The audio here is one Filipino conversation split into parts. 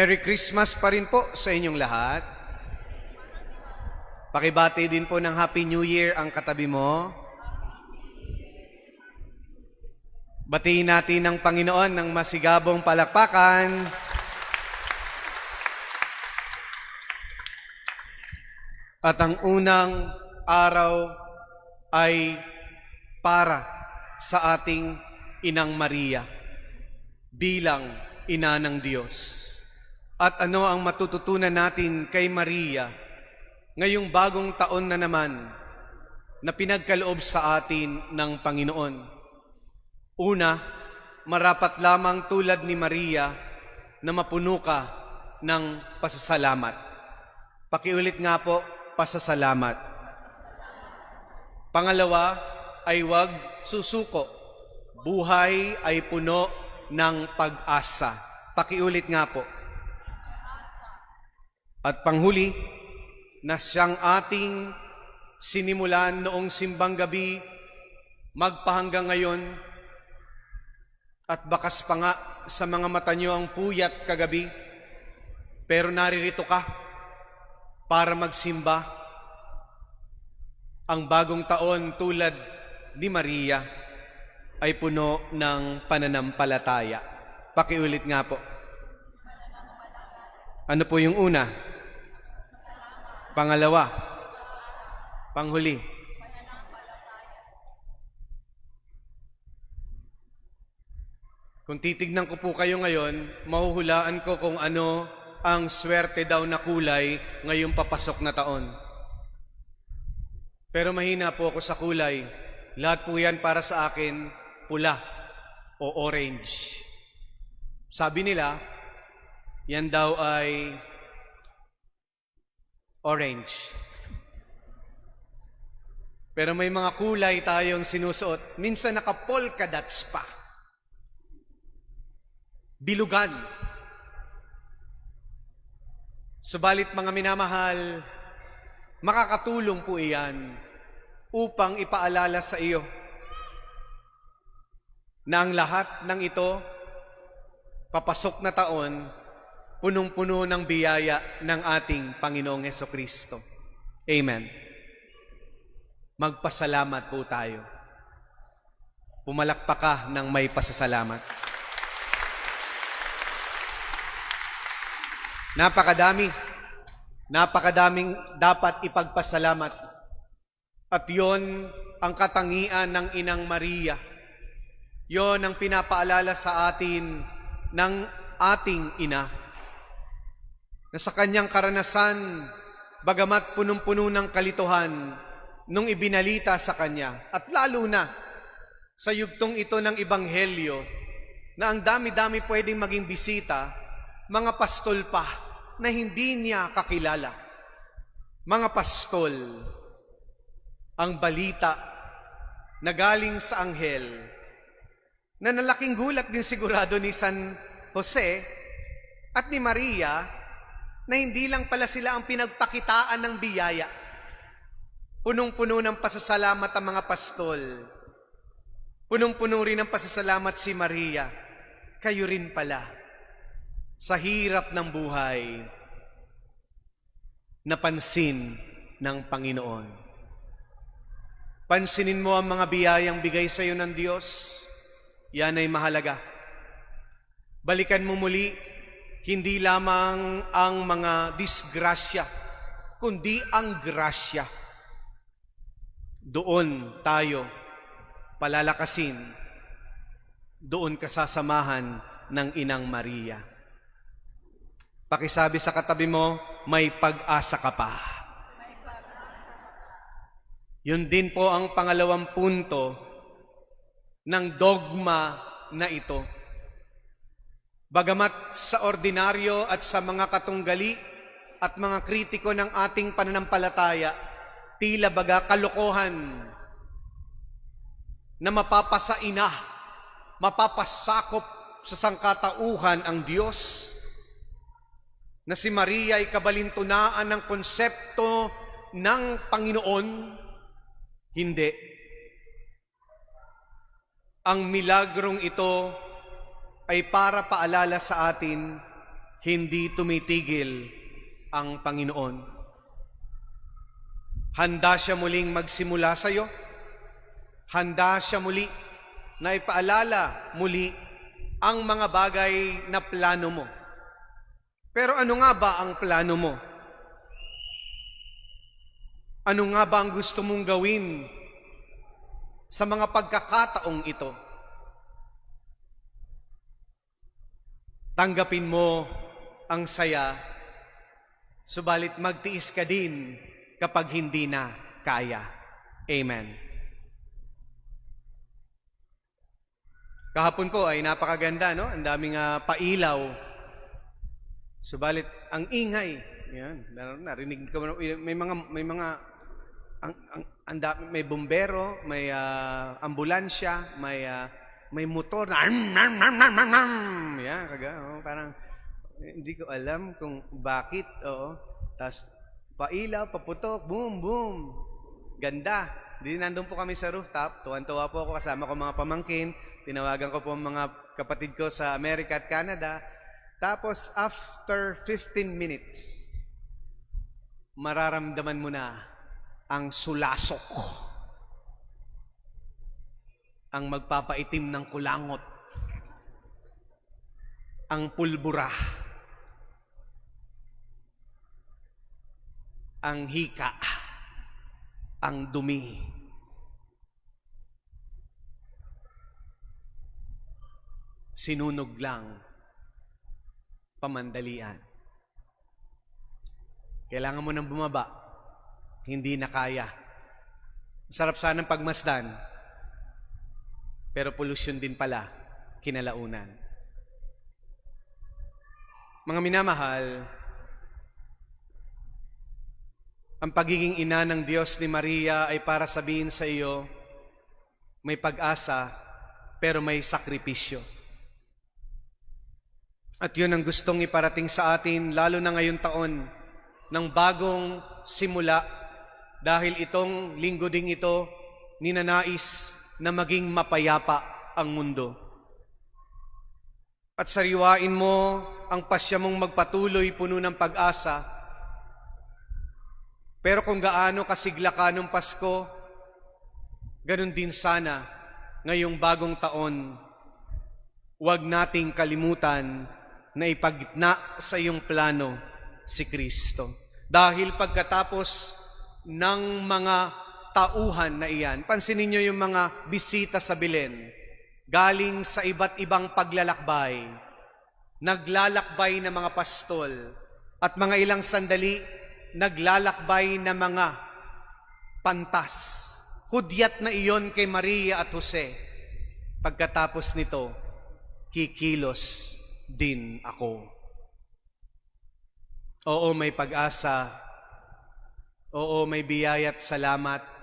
Merry Christmas pa rin po sa inyong lahat. Pakibati din po ng Happy New Year ang katabi mo. Batiin natin ng Panginoon ng masigabong palakpakan. At ang unang araw ay para sa ating Inang Maria bilang ina ng Diyos. At ano ang matututunan natin kay Maria ngayong bagong taon na naman na pinagkaloob sa atin ng Panginoon? Una, marapat lamang tulad ni Maria na mapuno ka ng pasasalamat. Pakiulit nga po, pasasalamat. Pangalawa ay huwag susuko. Buhay ay puno ng pag-asa. Pakiulit nga po. At panghuli, na siyang ating sinimulan noong simbang gabi, magpahanggang ngayon, at bakas pa nga sa mga mata niyo ang puyat kagabi, pero naririto ka para magsimba. Ang bagong taon tulad ni Maria ay puno ng pananampalataya. Pakiulit nga po. Ano po yung una? Pangalawa. Panghuli. Kung titignan ko po kayo ngayon, mahuhulaan ko kung ano ang swerte daw na kulay ngayong papasok na taon. Pero mahina po ako sa kulay. Lahat po yan para sa akin pula o orange. Sabi nila, yan daw ay orange. Pero may mga kulay tayong sinusuot. Minsan naka-polka dots pa. Bilugan. Subalit mga minamahal, makakatulong po iyan upang ipaalala sa iyo na ang lahat ng ito, papasok na taon, punong-puno ng biyaya ng ating Panginoong Heso Kristo. Amen. Magpasalamat po tayo. Pumalakpak ka ng may pasasalamat. Napakadami. Napakadaming dapat ipagpasalamat. At yon ang katangian ng Inang Maria. Yon ang pinapaalala sa atin ng ating ina. Na sa kanyang karanasan, bagamat punong-puno ng kalituhan, nung ibinalita sa kanya, at lalo na sa yugtong ito ng Ebanghelyo, na ang dami-dami pwedeng maging bisita, mga pastol pa na hindi niya kakilala. Mga pastol, ang balita na galing sa anghel, na nalaking gulat din sigurado ni San Jose at ni Maria, na hindi lang pala sila ang pinagpakitaan ng biyaya. Punong-puno ng pasasalamat ang mga pastol. Punong-puno rin ng pasasalamat si Maria. Kayo rin pala sa hirap ng buhay, napansin ng Panginoon. Pansinin mo ang mga biyayang bigay sa iyo ng Diyos, yan ay mahalaga. Balikan mo muli, hindi lamang ang mga disgrasya, kundi ang grasya. Doon tayo palalakasin, doon kasasamahan ng Inang Maria. Pakisabi sa katabi mo, may pag-asa ka pa. Yun din po ang pangalawang punto ng dogma na ito. Bagamat sa ordinaryo at sa mga katunggali at mga kritiko ng ating pananampalataya, tila baga kalokohan na mapapasaina, mapapasakop sa sangkatauhan ang Diyos na si Maria ay kabalintunaan ng konsepto ng Panginoon? Hindi. Ang milagrong ito ay para paalala sa atin hindi tumitigil ang Panginoon. Handa siya muling magsimula sa iyo. Handa siya muli na ipaalala muli ang mga bagay na plano mo. Pero ano nga ba ang plano mo? Ano nga ba ang gusto mong gawin sa mga pagkakataong ito? Tanggapin mo ang saya, subalit magtiis ka din kapag hindi na kaya. Amen. Kahapon po ay napakaganda, no? Ang daming ah, pailaw. Subalit ang ingay, yan, nar- narinig ko may mga may mga ang, ang, ang may bombero, may ah, ambulansya, may ah, may motor na yan, kaga, oh, parang eh, hindi ko alam kung bakit, oo. Tapos pailaw, paputok, boom, boom. Ganda. Di nandun po kami sa rooftop. Tuwan-tuwa po ako kasama ko mga pamangkin. Tinawagan ko po mga kapatid ko sa Amerika at Canada. Tapos after 15 minutes, mararamdaman mo na ang sulasok. Ang magpapaitim ng kulangot. Ang pulbura. Ang hika. Ang dumi. Sinunog lang. Pamandalian. Kailangan mo nang bumaba. Hindi na kaya. Sarap sanang pagmasdan. Pero pollution din pala kinalaunan. Mga minamahal, ang pagiging ina ng Diyos ni Maria ay para sabihin sa iyo, may pag-asa, pero may sakripisyo. At yun ang gustong iparating sa atin, lalo na ngayong taon, ng bagong simula, dahil itong linggo ding ito, ninanais na maging mapayapa ang mundo. At sariwain mo ang pasya mong magpatuloy puno ng pag-asa. Pero kung gaano kasigla ka nung Pasko, ganun din sana ngayong bagong taon, huwag nating kalimutan na ipagitna sa iyong plano si Kristo. Dahil pagkatapos ng mga tauhan na iyan, pansinin niyo yung mga bisita sa Belen, galing sa iba't ibang paglalakbay, naglalakbay na mga pastol, at mga ilang sandali, naglalakbay na mga pantas. Hudyat na iyon kay Maria at Jose. Pagkatapos nito, kikilos din ako. Oo, may pag-asa. Oo, may biyaya at salamat.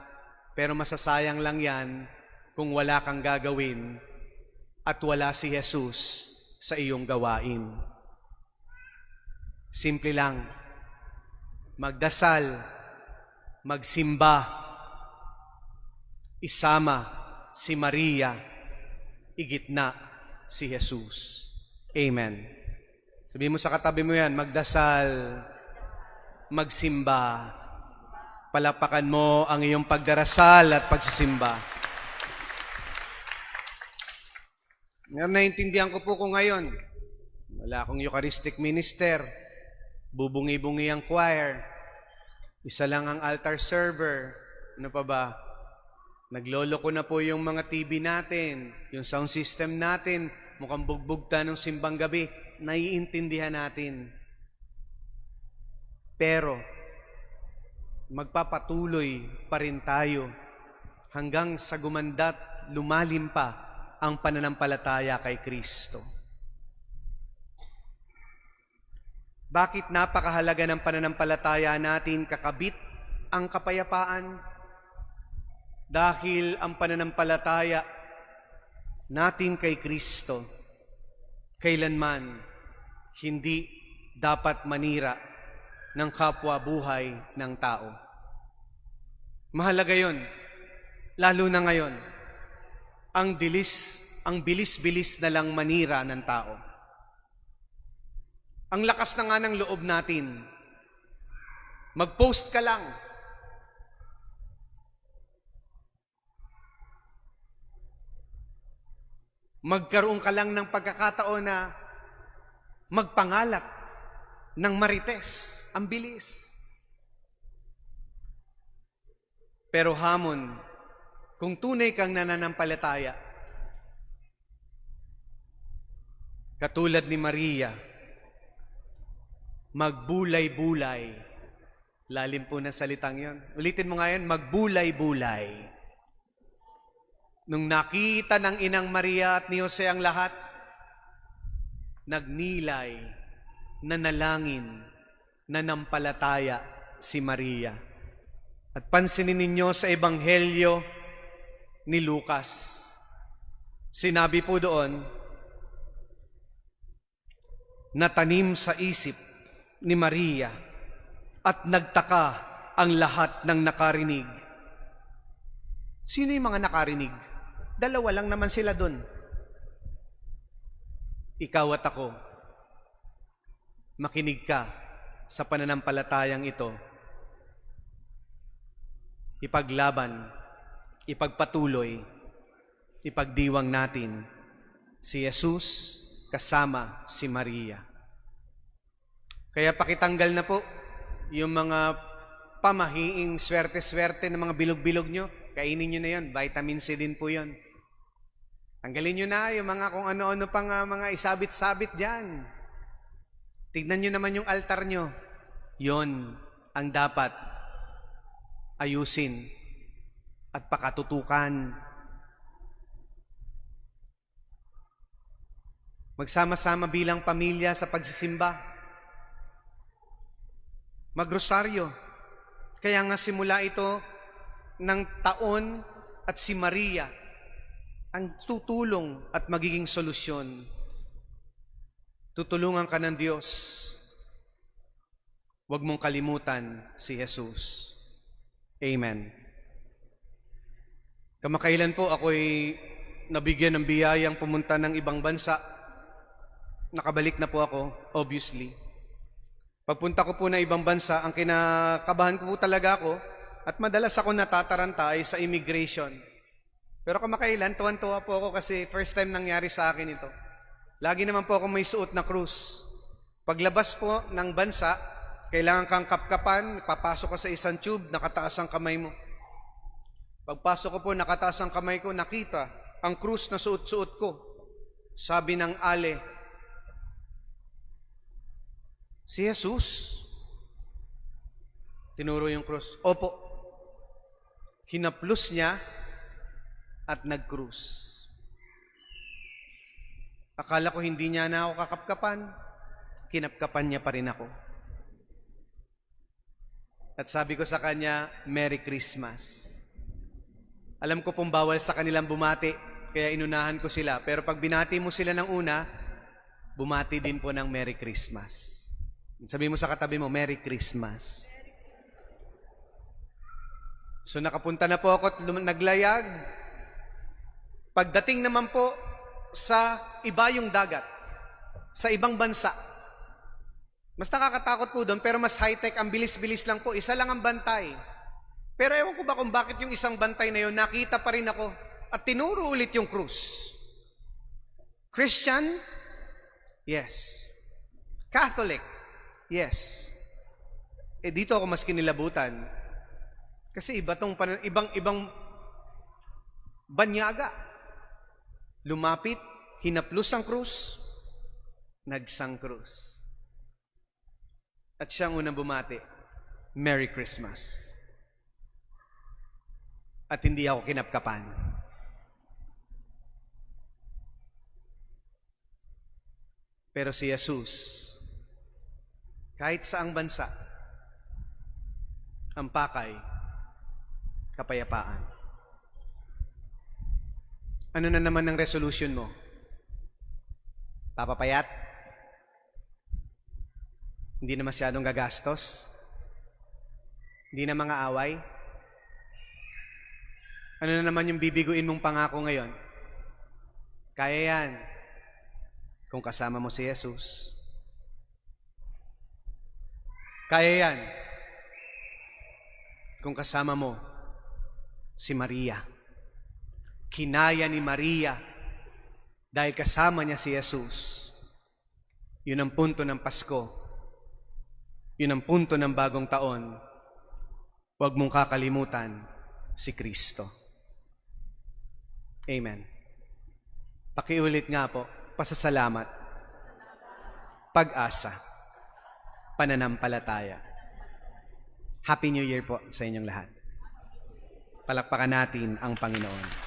Pero masasayang lang yan kung wala kang gagawin at wala si Jesus sa iyong gawain. Simple lang. Magdasal, magsimba, isama si Maria, igitna si Jesus. Amen. Sabihin mo sa katabi mo yan, magdasal, magsimba. Palapakan mo ang iyong pagdarasal at pagsisimba. Ngayon, naintindihan ko po ko ngayon. Wala akong Eucharistic minister. Bubungi-bungi ang choir. Isa lang ang altar server. Ano pa ba? Naglolo ko na po yung mga TV natin, yung sound system natin, mukhang bugbugta ng simbang gabi, naiintindihan natin. Pero, magpapatuloy pa rin tayo hanggang sa gumandat, lumalim pa ang pananampalataya kay Kristo. Bakit napakahalaga ng pananampalataya natin kakabit ang kapayapaan? Dahil ang pananampalataya natin kay Kristo kailanman hindi dapat manira ng kapwa buhay ng tao. Mahalaga yon, lalo na ngayon. Ang dilis, ang bilis-bilis na lang manira ng tao. Ang lakas na nga ng loob natin. Mag-post ka lang. Magkaroon ka lang ng pagkakataon na magpangalat ng marites. Ang bilis. Pero hamon, kung tunay kang nananampalataya, katulad ni Maria, magbulay-bulay. Lalim po ng salitang yon. Ulitin mo nga yan, magbulay-bulay. Nung nakita ng inang Maria at ni Jose ang lahat, nagnilay, nanalangin, nanampalataya si Maria. At pansinin ninyo sa Ebanghelyo ni Lucas. Sinabi po doon, natanim sa isip ni Maria at nagtaka ang lahat ng nakarinig. Sino yung mga nakarinig? Dalawa lang naman sila doon. Ikaw at ako. Makinig ka sa pananampalatayang ito. Ipaglaban, ipagpatuloy, ipagdiwang natin si Jesus kasama si Maria. Kaya pakitanggal na po yung mga pamahiing swerte-swerte ng mga bilog-bilog nyo. Kainin nyo na yon, vitamin C din po yon. Tanggalin nyo na yung mga kung ano-ano pang uh, mga isabit-sabit dyan. Tignan nyo naman yung altar nyo. Yon ang dapat ayusin at pakatutukan. Magsama-sama bilang pamilya sa pagsisimba. Magrosaryo. Kaya nga simula ito ng taon at si Maria ang tutulong at magiging solusyon. Tutulungan ka ng Diyos. Huwag mong kalimutan si Jesus. Amen. Kamakailan po ako'y nabigyan ng biyayang pumunta ng ibang bansa. Nakabalik na po ako, obviously. Pagpunta ko po na ibang bansa, ang kinakabahan ko po talaga ako, at madalas ako natataranta ay sa immigration. Pero kamakailan, tuwan-tuwa po ako kasi first time nangyari sa akin ito. Lagi naman po ako may suot na krus. Paglabas po ng bansa, kailangan kang kapkapan, papasok ka sa isang tube, nakataas ang kamay mo. Pagpasok ko po, nakataas ang kamay ko, nakita ang krus na suot-suot ko. Sabi ng ale, si Jesus. Tinuro yung krus. Opo. Hinaplos niya at nag-cruise. Akala ko hindi niya na ako kakapkapan, kinapkapan niya pa rin ako. At sabi ko sa kanya, Merry Christmas. Alam ko pong bawal sa kanilang bumati, kaya inunahan ko sila. Pero pag binati mo sila ng una, bumati din po ng Merry Christmas. Sabi mo sa katabi mo, Merry Christmas. So nakapunta na po ako at naglayag. Pagdating naman po sa iba yung dagat, sa ibang bansa, mas nakakatakot po doon, pero mas high-tech, ang bilis-bilis lang po. Isa lang ang bantay. Pero ewan ko ba kung bakit yung isang bantay na yun, nakita pa rin ako. At tinuro ulit yung krus. Christian? Yes. Catholic? Yes. Eh dito ako mas kinilabutan. Kasi iba tong ibang ibang banyaga. Lumapit, hinaplos ang krus, nagsang krus. At siyang unang bumati, Merry Christmas. At hindi ako kinapkapan. Pero si Jesus, kahit saang bansa, ang pakay, kapayapaan. Ano na naman ang resolution mo? Papapayat? Hindi na masyadong gagastos? Hindi na mga away? Ano na naman yung bibiguin mong pangako ngayon? Kaya yan. Kung kasama mo si Jesus. Kaya yan. Kung kasama mo si Maria. Kinaya ni Maria dahil kasama niya si Jesus. Yun ang punto ng Pasko. Yun ang punto ng bagong taon. Huwag mong kakalimutan si Kristo. Amen. Pakiulit nga po, pasasalamat, pag-asa, pananampalataya. Happy New Year po sa inyong lahat. Palakpakan natin ang Panginoon.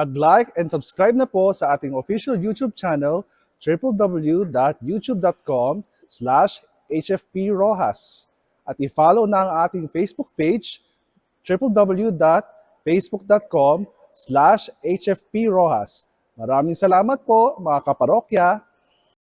mag-like and subscribe na po sa ating official YouTube channel www.youtube.com slash hfprojas at i-follow na ang ating Facebook page www.facebook.com slash hfprojas. Maraming salamat po mga kaparokya!